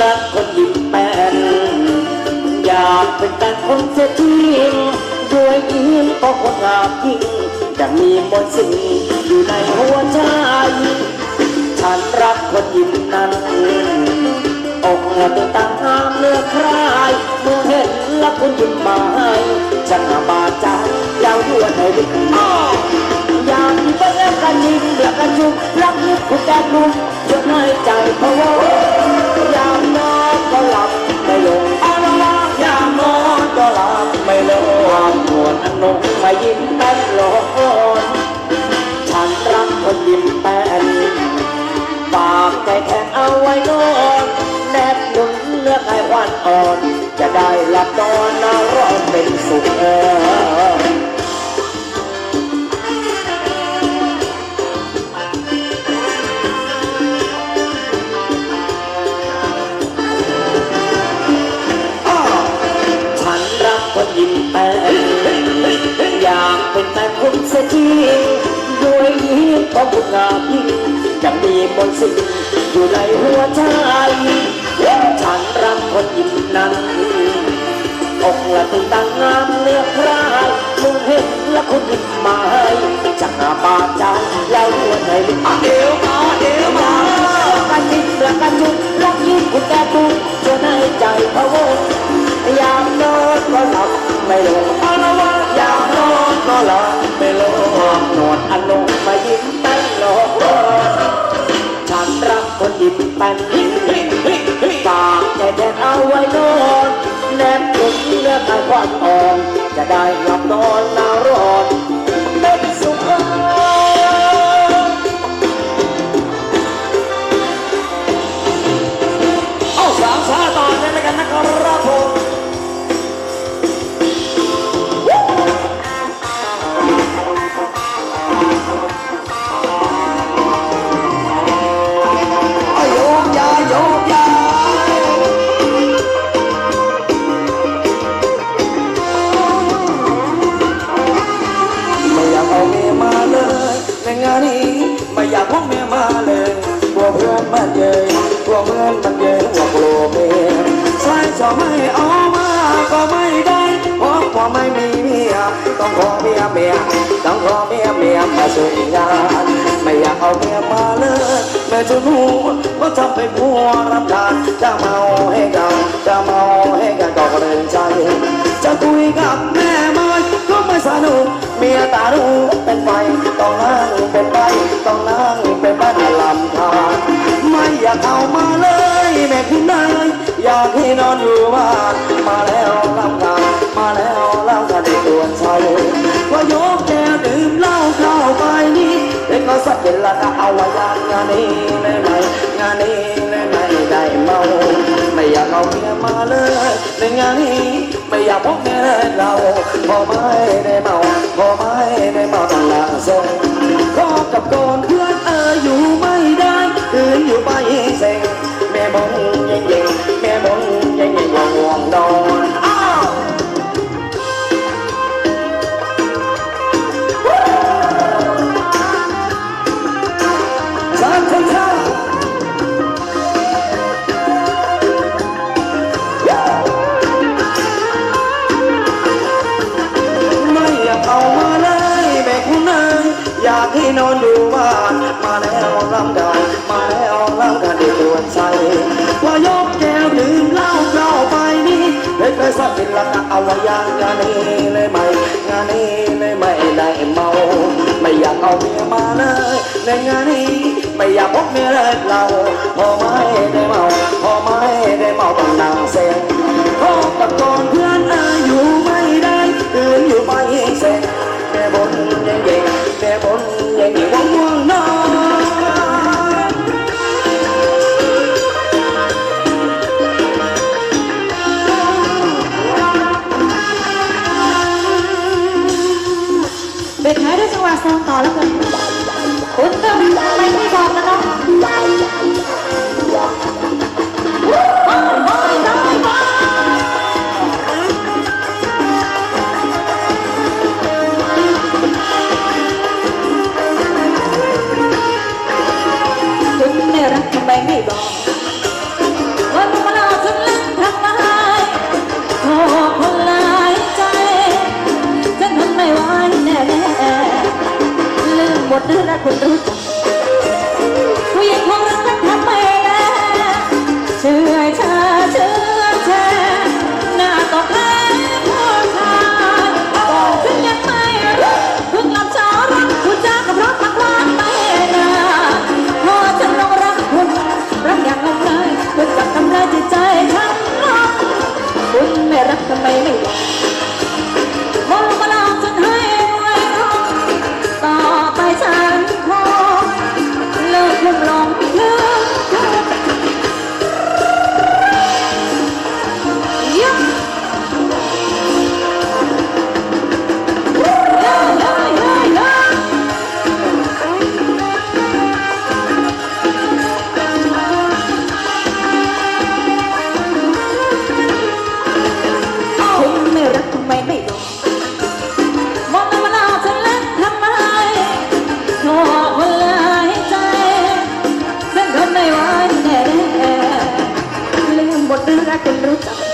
รักคนยิ้มแป้นอยากเป็นแต่คนเสียทีด้วยยิ้มก็คนงามยิ่งจะมีมนต์สิ่งอยู่ในหัวใจ ฉันรักคนยิ้มนั้นอกเงาตางหามเนื้อคลายเมื่อเห็นและคนยิ้มมาให้ฉันบาดใจยาวยั่วในลึกอ้ออยากเพื่อนกันยิ้มเดือกันจุกรักยิ้มคุณแดนนุ่มจนให้ใจพะวง หนุ่มายิ้มแป้นหลอนฉันรักคนยิ้มแป้นฝากใจแข็งเอาไว้นอนแนบหนุนเลือกให้วานอ่อน จะได้หลับนอนนอนร้อเป็นสุขเออ ของบุญงามยิ่งจะมีมนต์สิ่งอยู่ในหัวใจฉันรักคนยิ้มนั้นอกละตึงตังงามเนื้อครายมึงเห็นและคนยิ้มมาให้จะหาบาดใจแล้วหัวใจอะเอวมาเอวมากันยิ้มและกันจุดรักยิ้มคุณแกตุ้งจนให้ใจพะวงยามนอนก็หลับไม่ลงอาละว่ายามนอนก็หลับ จะได้หลับนอนนาวร้อน ไม่เอามาก็ไม่ได้เพราะว่าไม่มีเมียต้องขอเมียเมียต้องขอเมียเมียมาช่วยงานไม่อยากเอาเมียมาเลิกแม่จะรู้ว่าทำไป็นผัวรับทานจะเมาให้กันจะเมาากให้นอนอยู่บ้านมาแล้วลำคาญมาแล้วลำคาญในตัวใจว่ายกแก้วดื่มเหล้าเข้าไปนี่เด็กก็สักเวลาก็เอาไว้งานงานนี้ได้ไหมงานนี้ได้ไหมได้เมาไม่อยากเอาเมียมาเลยในงานนี้ไม่อยากพบเมียเราพอไม่ได้เมาพอไม่ได้เมาต้องลาส่งขอกับก่อนเพื่อนเอออยู่ไม่ได้คืนอยู่ไปเซ็งแม่บงเย่งเย่ง ม่บงเย่งเย่งง่วงนอนอ้าวสามคนชาไม่อยากเอามาเลยแม่คุณนายอยากให้นอนดูบ้านมาแล้วลำดานมาแล้วลำดานได้ตรวจใจว่ายกแก สักเป็นลักเอาไว้ยางงานนี้เลยไหมงานนี้เลยไม่ได้เมา ไม่อยากเอาเมียมาเลยในงานนี้ไม่อยากพบเมียเลยเราพอไม่ได้เมาพอไม่ได้เมาต้องนั่งเซ็งพบกับก่อนเพื่อ ต่อแล้วกันคุณก็ไม่ไม่บอก 真的，我真的 con ruta.